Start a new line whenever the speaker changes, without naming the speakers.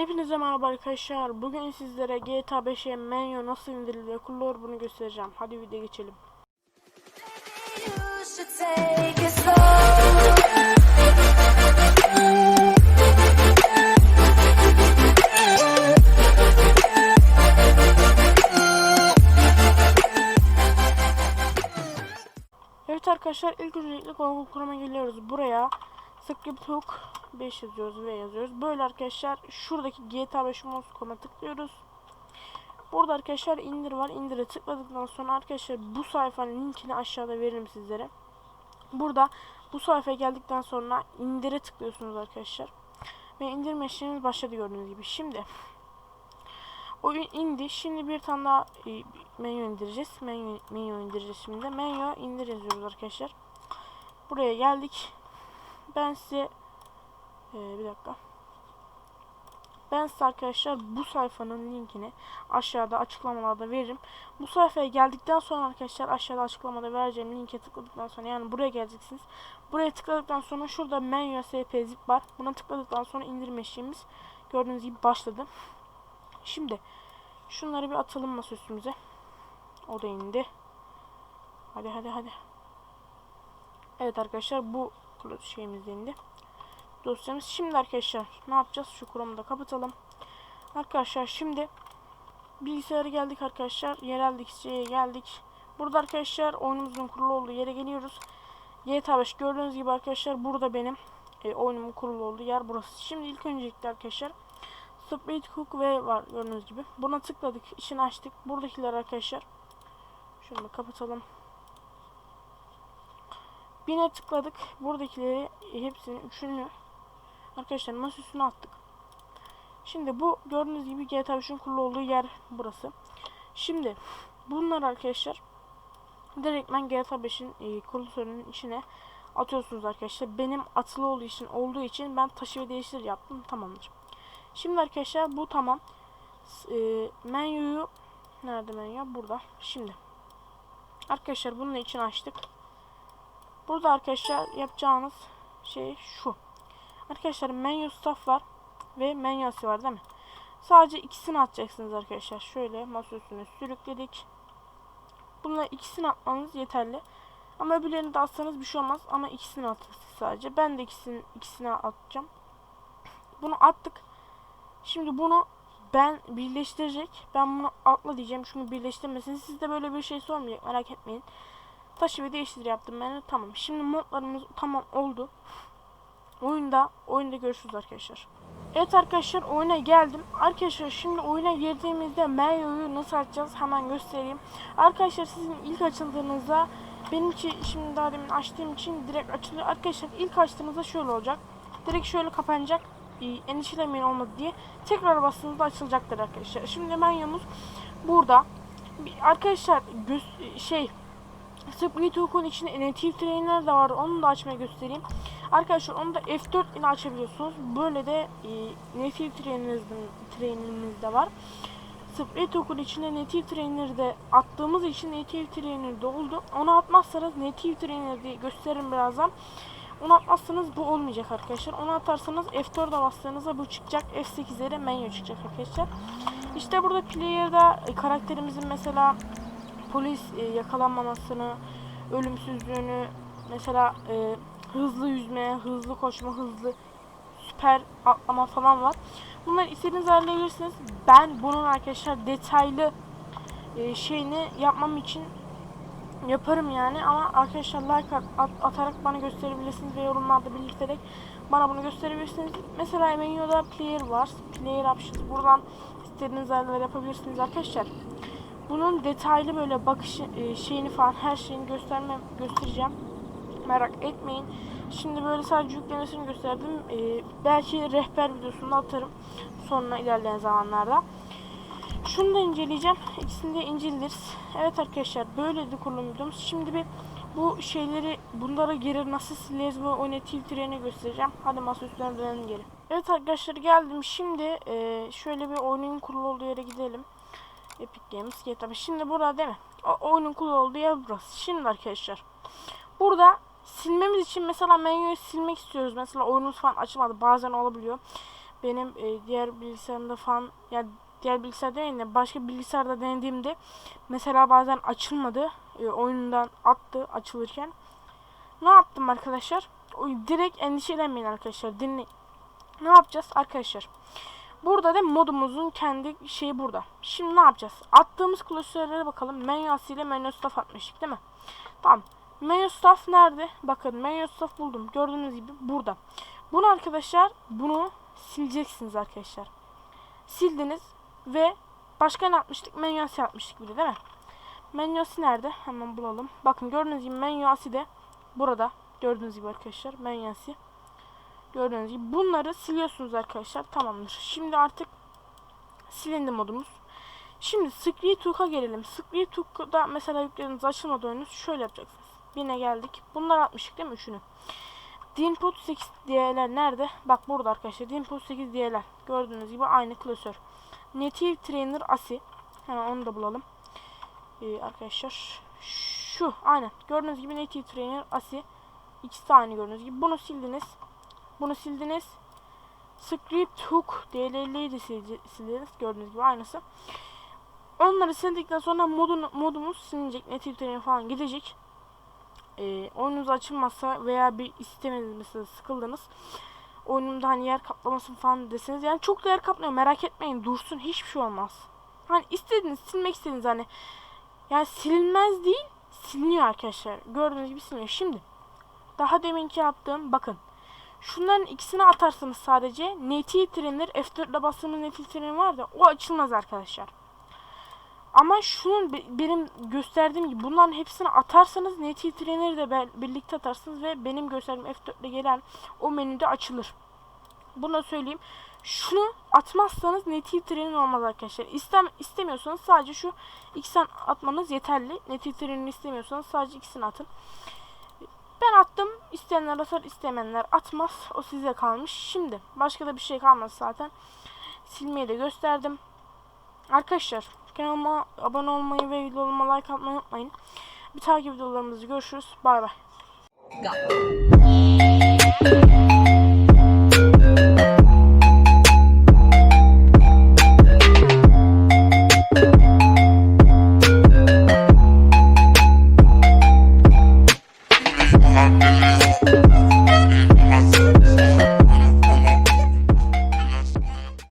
Hepinize merhaba arkadaşlar. Bugün sizlere GTA 5'e menü nasıl indirilir kurulur bunu göstereceğim. Hadi video geçelim. Evet arkadaşlar ilk öncelikle Google Chrome'a geliyoruz. Buraya scripthook 5 yazıyoruz ve yazıyoruz. Böyle arkadaşlar şuradaki GTA 5 Mouse.com'a tıklıyoruz. Burada arkadaşlar indir var. İndire tıkladıktan sonra arkadaşlar bu sayfanın linkini aşağıda veririm sizlere. Burada bu sayfaya geldikten sonra indire tıklıyorsunuz arkadaşlar. Ve indirme işlemimiz başladı gördüğünüz gibi. Şimdi oyun indi. Şimdi bir tane daha e, menü indireceğiz. Menü, menü indireceğiz şimdi. Menü indir yazıyoruz arkadaşlar. Buraya geldik. Ben size e, bir dakika. Ben size arkadaşlar bu sayfanın linkini aşağıda açıklamalarda veririm. Bu sayfaya geldikten sonra arkadaşlar aşağıda açıklamada vereceğim linke tıkladıktan sonra yani buraya geleceksiniz. Buraya tıkladıktan sonra şurada menü sp zip var. Buna tıkladıktan sonra indirme işlemimiz gördüğünüz gibi başladı. Şimdi şunları bir atalım masa üstümüze. O da indi. Hadi hadi hadi. Evet arkadaşlar bu şeyimiz indi. Dosyamız. Şimdi arkadaşlar ne yapacağız? Şu Chrome'u da kapatalım. Arkadaşlar şimdi bilgisayara geldik arkadaşlar. Yerel dikişçiye geldik. Burada arkadaşlar oyunumuzun kurulu olduğu yere geliyoruz. GTA 5 gördüğünüz gibi arkadaşlar burada benim e, oyunumun kurulu olduğu yer burası. Şimdi ilk öncelikle arkadaşlar Speed Cook ve var gördüğünüz gibi. Buna tıkladık, işini açtık. Buradakiler arkadaşlar. Şunu kapatalım. Bine tıkladık. Buradakileri e, hepsini üçünü arkadaşlar masa üstüne attık. Şimdi bu gördüğünüz gibi GTA 5'in kurulu olduğu yer burası. Şimdi bunlar arkadaşlar direktmen GTA 5'in e, kurulu sorunun içine atıyorsunuz arkadaşlar. Benim atılı olduğu için olduğu için ben taşı ve değiştir yaptım. Tamamdır. Şimdi arkadaşlar bu tamam. E, menüyü nerede menü? Burada. Şimdi arkadaşlar bunun için açtık. Burada arkadaşlar yapacağınız şey şu. Arkadaşlar menü staff var ve menü asi var değil mi? Sadece ikisini atacaksınız arkadaşlar. Şöyle masa üstüne sürükledik. Bunlar ikisini atmanız yeterli. Ama öbürlerini de atsanız bir şey olmaz. Ama ikisini atın sadece. Ben de ikisini, ikisini atacağım. Bunu attık. Şimdi bunu ben birleştirecek. Ben bunu atla diyeceğim çünkü birleştirmesin. Siz de böyle bir şey sormayacak merak etmeyin. Taşı ve değiştir yaptım ben tamam. Şimdi modlarımız tamam oldu. Oyunda oyunda görüşürüz arkadaşlar. Evet arkadaşlar oyuna geldim. Arkadaşlar şimdi oyuna girdiğimizde menüyü nasıl açacağız hemen göstereyim. Arkadaşlar sizin ilk açıldığınızda benimki şimdi daha demin açtığım için direkt açılıyor. Arkadaşlar ilk açtığınızda şöyle olacak. Direkt şöyle kapanacak. Ee, endişelemeyin olmadı diye. Tekrar bastığınızda açılacaktır arkadaşlar. Şimdi menümüz burada. Arkadaşlar göz, şey Speed Hook'un içinde native trainer de var. Onu da açmaya göstereyim. Arkadaşlar onu da F4 ile açabiliyorsunuz. Böyle de e, native trainer'ımız trainer'ımız da var. Speed Hook'un içinde native trainer de attığımız için native trainer de oldu. Onu atmazsanız native trainer diye gösteririm birazdan. Onu atmazsanız bu olmayacak arkadaşlar. Onu atarsanız F4'e bastığınızda bu çıkacak. F8'e de menü çıkacak arkadaşlar. İşte burada player'da e, karakterimizin mesela polis e, yakalanmamasını, ölümsüzlüğünü, mesela e, hızlı yüzme, hızlı koşma, hızlı süper atlama falan var. Bunları istediğiniz ayarlayabilirsiniz. Ben bunun arkadaşlar detaylı e, şeyini yapmam için yaparım yani ama arkadaşlar like at, at- atarak bana gösterebilirsiniz ve yorumlarda belirterek bana bunu gösterebilirsiniz. Mesela menüde player var. Player options. Buradan istediğiniz ayarları yapabilirsiniz arkadaşlar. Bunun detaylı böyle bakış e, şeyini falan her şeyini gösterme göstereceğim. Merak etmeyin. Şimdi böyle sadece yüklemesini gösterdim. E, belki rehber videosunu atarım sonra ilerleyen zamanlarda. Şunu da inceleyeceğim. İkisini de inceleriz. Evet arkadaşlar böyle de kurulum videomuz. Şimdi bir bu şeyleri bunlara geri nasıl sileriz ve o native treni göstereceğim. Hadi masa üstüne dönelim geri. Evet arkadaşlar geldim. Şimdi e, şöyle bir oyunun kurulu olduğu yere gidelim. Epic Games GTA. Şimdi burada değil mi? O, oyunun kurulu olduğu yer burası. Şimdi arkadaşlar. Burada silmemiz için mesela menüyü silmek istiyoruz. Mesela oyunumuz falan açılmadı. Bazen olabiliyor. benim e, diğer bilgisayarımda falan ya diğer bilgisayar değil de başka bilgisayarda denediğimde mesela bazen açılmadı. E, oyundan attı açılırken. Ne yaptım arkadaşlar? Direkt endişelenmeyin arkadaşlar. Dinleyin. Ne yapacağız arkadaşlar? Burada da modumuzun kendi şeyi burada. Şimdi ne yapacağız? Attığımız klasörlere bakalım. Menü ile menü staff atmıştık değil mi? Tamam. Menü staff nerede? Bakın menü staff buldum. Gördüğünüz gibi burada. Bunu arkadaşlar bunu sileceksiniz arkadaşlar. Sildiniz ve başka ne yapmıştık? Menü atmıştık bir de değil mi? Menü nerede? Hemen bulalım. Bakın gördüğünüz gibi menü de burada. Gördüğünüz gibi arkadaşlar menü Gördüğünüz gibi bunları siliyorsunuz arkadaşlar. Tamamdır. Şimdi artık silindi modumuz. Şimdi Scree Took'a gelelim. Scree Took'da mesela yükleriniz açılmadı oyunuz. Şöyle yapacaksınız. Yine geldik. Bunlar atmıştık değil mi? Üçünü. Dinput 8 diyeler nerede? Bak burada arkadaşlar. Dinput 8 diyeler. Gördüğünüz gibi aynı klasör. Native Trainer ASI. Hemen onu da bulalım. Ee, arkadaşlar. Şu. Aynen. Gördüğünüz gibi Native Trainer ASI. İkisi de aynı gördüğünüz gibi. Bunu sildiniz. Bunu sildiniz. Script hook DLL'yi de sildi- sildiniz. Gördüğünüz gibi aynısı. Onları sildikten sonra modun, modumuz silinecek. Native falan gidecek. Ee, oyununuz açılmazsa veya bir istemediniz mesela sıkıldınız. Oyunumda hani yer kaplamasın falan deseniz yani çok da yer kaplıyor merak etmeyin dursun hiçbir şey olmaz. Hani istediniz silmek istediniz hani yani silinmez değil siliniyor arkadaşlar. Gördüğünüz gibi siliniyor. Şimdi daha deminki yaptığım bakın. Şunların ikisini atarsanız sadece native trainer F4'le bastığımız native trainer var da o açılmaz arkadaşlar. Ama şunun be- benim gösterdiğim gibi bunların hepsini atarsanız native trainer'i de birlikte atarsınız ve benim gösterdiğim F4'le gelen o menüde açılır. Bunu da söyleyeyim. Şunu atmazsanız native trainer olmaz arkadaşlar. İstem istemiyorsanız sadece şu ikisini atmanız yeterli. Native trainer'ı istemiyorsanız sadece ikisini atın. Ben attım. İsteyenler atar, istemeyenler atmaz. O size kalmış. Şimdi başka da bir şey kalmadı zaten. Silmeyi de gösterdim. Arkadaşlar kanalıma abone olmayı ve videolarıma like atmayı unutmayın. Bir takip videolarımızda görüşürüz. Bay bay.